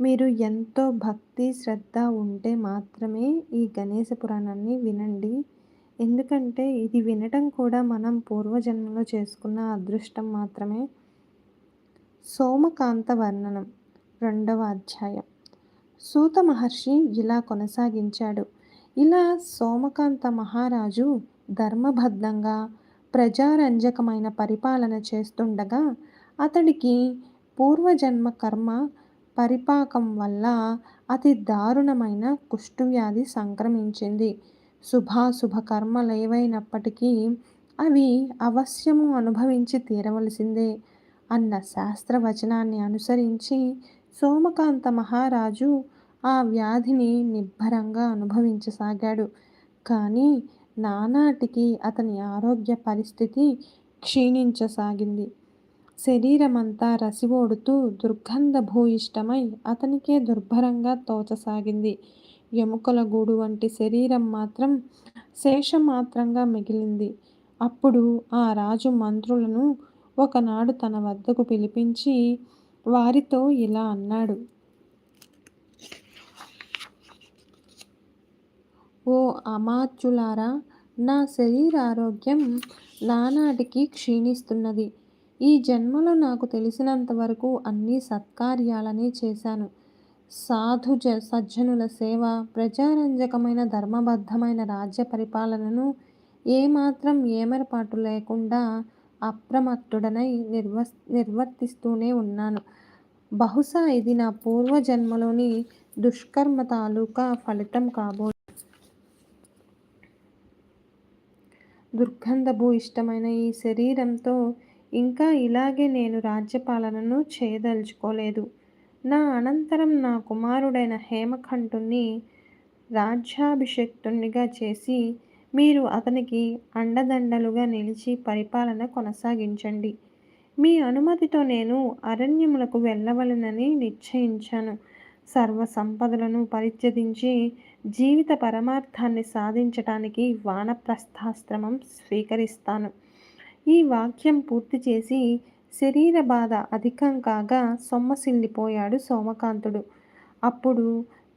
మీరు ఎంతో భక్తి శ్రద్ధ ఉంటే మాత్రమే ఈ గణేశ పురాణాన్ని వినండి. ఎందుకంటే ఇది వినటం కూడా మనం పూర్వజన్మలో చేసుకున్న అదృష్టం మాత్రమే. సోమకాంత వర్ణనం రెండవ అధ్యాయం. సూత మహర్షి ఇలా కొనసాగించాడు. ఇలా సోమకాంత మహారాజు ధర్మబద్ధంగా ప్రజారంజకమైన పరిపాలన చేస్తుండగా అతడికి పూర్వజన్మ కర్మ పరిపాకం వల్ల అతి దారుణమైన కుష్ఠవ్యాధి సంక్రమించింది. శుభాశుభ కర్మలు ఏవైనప్పటికీ అవి అవశ్యము అనుభవించి తీరవలసిందే. అన్న శాస్త్రవచనాన్ని అనుసరించి సోమకాంత మహారాజు ఆ వ్యాధిని నిబ్బరంగా అనుభవించసాగాడు. కానీ నానాటికి అతని ఆరోగ్య పరిస్థితి క్షీణించసాగింది. శరీరమంతా రసివోడుతూ దుర్గంధభూయిష్టమై అతనికే దుర్భరంగా తోచసాగింది. ఎముకల గూడు వంటి శరీరం మాత్రం శేషమాత్రంగా మిగిలింది. అప్పుడు ఆ రాజు మంత్రులను ఒకనాడు తన వద్దకు పిలిపించి వారితో ఇలా అన్నాడు. ఓ అమాత్యులారా నా శరీరారోగ్యం నానాటికి క్షీణిస్తున్నది. ఈ జన్మలో నాకు తెలిసినంత వరకు అన్ని సత్కార్యాలనే చేశాను. సాధు జ సజ్జనుల సేవ ప్రజారంజకమైన ధర్మబద్ధమైన రాజ్య పరిపాలనను ఏమాత్రం ఏమరపాటు లేకుండా అప్రమత్తుడనై నిర్వ నిర్వర్తిస్తూనే ఉన్నాను. బహుశా ఇది నా పూర్వజన్మలోని దుష్కర్మ తాలూకా ఫలితం కాబో దుర్గంధభూ ఇష్టమైన ఈ శరీరంతో ఇంకా ఇలాగే నేను రాజ్యపాలనను చేయదలుచుకోలేదు. నా అనంతరం నా కుమారుడైన హేమఖంటుని రాజ్యాభిషక్తునిగా చేసి మీరు అతనికి అండదండలుగా నిలిచి పరిపాలన కొనసాగించండి. మీ అనుమతితో నేను అరణ్యములకు వెళ్ళవలనని నిశ్చయించాను. సర్వ సంపదలను పరిత్యజించి జీవిత పరమార్థాన్ని సాధించటానికి వానప్రస్థాశ్రమం స్వీకరిస్తాను. ఈ వాక్యం పూర్తి చేసి శరీర బాధ అధికం కాగా సొమ్మసిల్లిపోయాడు సోమకాంతుడు. అప్పుడు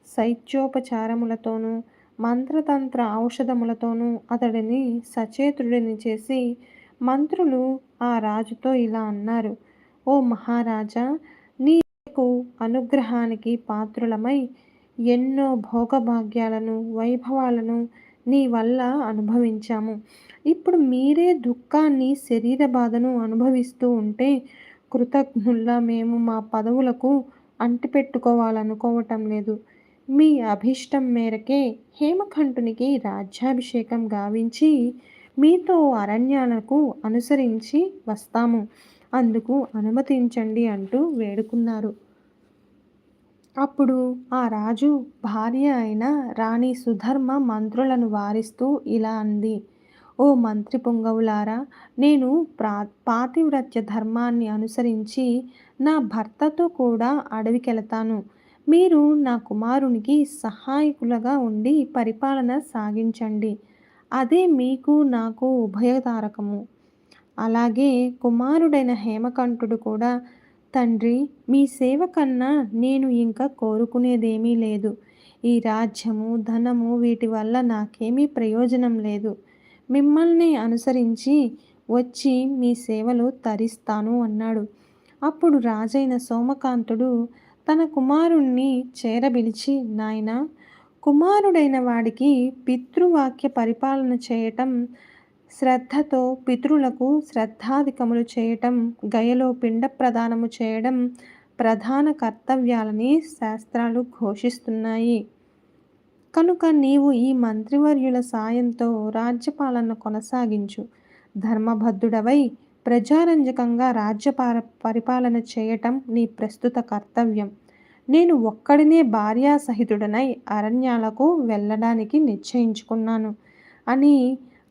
శైత్యోపచారములతోనూ మంత్రతంత్ర ఔషధములతోనూ అతడిని సచేతుడిని చేసి మంత్రులు ఆ రాజుతో ఇలా అన్నారు ఓ మహారాజా నీకు అనుగ్రహానికి పాత్రులమై ఎన్నో భోగభాగ్యాలను వైభవాలను నీ వల్ల అనుభవించాము. ఇప్పుడు మీరే దుఃఖాన్ని శరీర బాధను అనుభవిస్తూ ఉంటే కృతజ్ఞుల్లా మేము మా పదవులకు అంటిపెట్టుకోవాలనుకోవటం లేదు. మీ అభిష్టం మేరకే హేమకంఠునికి రాజ్యాభిషేకం గావించి మీతో అరణ్యాలకు అనుసరించి వస్తాము. అందుకు అనుమతించండి అంటూ వేడుకున్నారు. అప్పుడు ఆ రాజు భార్య అయిన రాణి సుధర్మ మంత్రులను వారిస్తూ ఇలా అంది ఓ మంత్రి పొంగవులారా నేను ప్రా పాతివ్రత్య ధర్మాన్ని అనుసరించి నా భర్తతో కూడా అడవికెళతాను. మీరు నా కుమారునికి సహాయకులుగా ఉండి పరిపాలన సాగించండి. అదే మీకు నాకు ఉభయతారకము. అలాగే కుమారుడైన హేమకంఠుడు కూడా తండ్రి మీ సేవ కన్నా నేను ఇంకా కోరుకునేదేమీ లేదు. ఈ రాజ్యము ధనము వీటి వల్ల నాకేమీ ప్రయోజనం లేదు. మిమ్మల్ని అనుసరించి వచ్చి మీ సేవలు తరిస్తాను అన్నాడు. అప్పుడు రాజైన సోమకాంతుడు తన కుమారుణ్ణి చేరబిలిచి నాయన కుమారుడైన వాడికి పితృవాక్య పరిపాలన చేయటం శ్రద్ధతో పితృలకు శ్రద్ధాధికములు చేయటం గయలో పిండ ప్రదానము చేయడం ప్రధాన కర్తవ్యాలని శాస్త్రాలు ఘోషిస్తున్నాయి. కనుక నీవు ఈ మంత్రివర్యుల సాయంతో రాజ్యపాలన కొనసాగించు. ధర్మబద్ధుడవై ప్రజారంజకంగా రాజ్య పరిపాలన చేయటం నీ ప్రస్తుత కర్తవ్యం. నేను ఒక్కడినే భార్యాసహితుడనై అరణ్యాలకు వెళ్ళడానికి నిశ్చయించుకున్నాను అని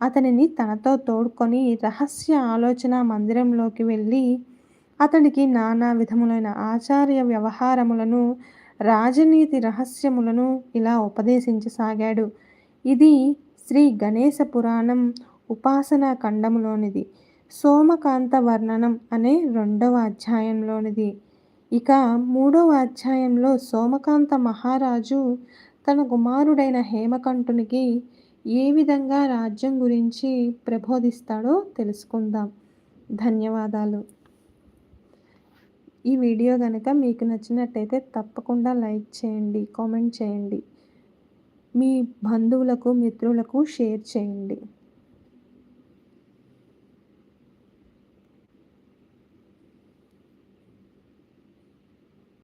అతనిని తనతో తోడుకొని రహస్య ఆలోచన మందిరంలోకి వెళ్ళి అతనికి నానా విధములైన ఆచార్య వ్యవహారములను రాజనీతి రహస్యములను ఇలా ఉపదేశించసాగాడు. ఇది శ్రీ గణేశ పురాణం ఉపాసనా ఖండములోనిది. సోమకాంత వర్ణనం అనే రెండవ అధ్యాయంలోనిది. ఇక మూడవ అధ్యాయంలో సోమకాంత మహారాజు తన కుమారుడైన హేమకంఠునికి ఏ విధంగా రాజ్యం గురించి ప్రబోధిస్తాడో తెలుసుకుందాం. ధన్యవాదాలు. ఈ వీడియో కనుక మీకు నచ్చినట్టయితే తప్పకుండా లైక్ చేయండి కామెంట్ చేయండి. మీ బంధువులకు మిత్రులకు షేర్ చేయండి.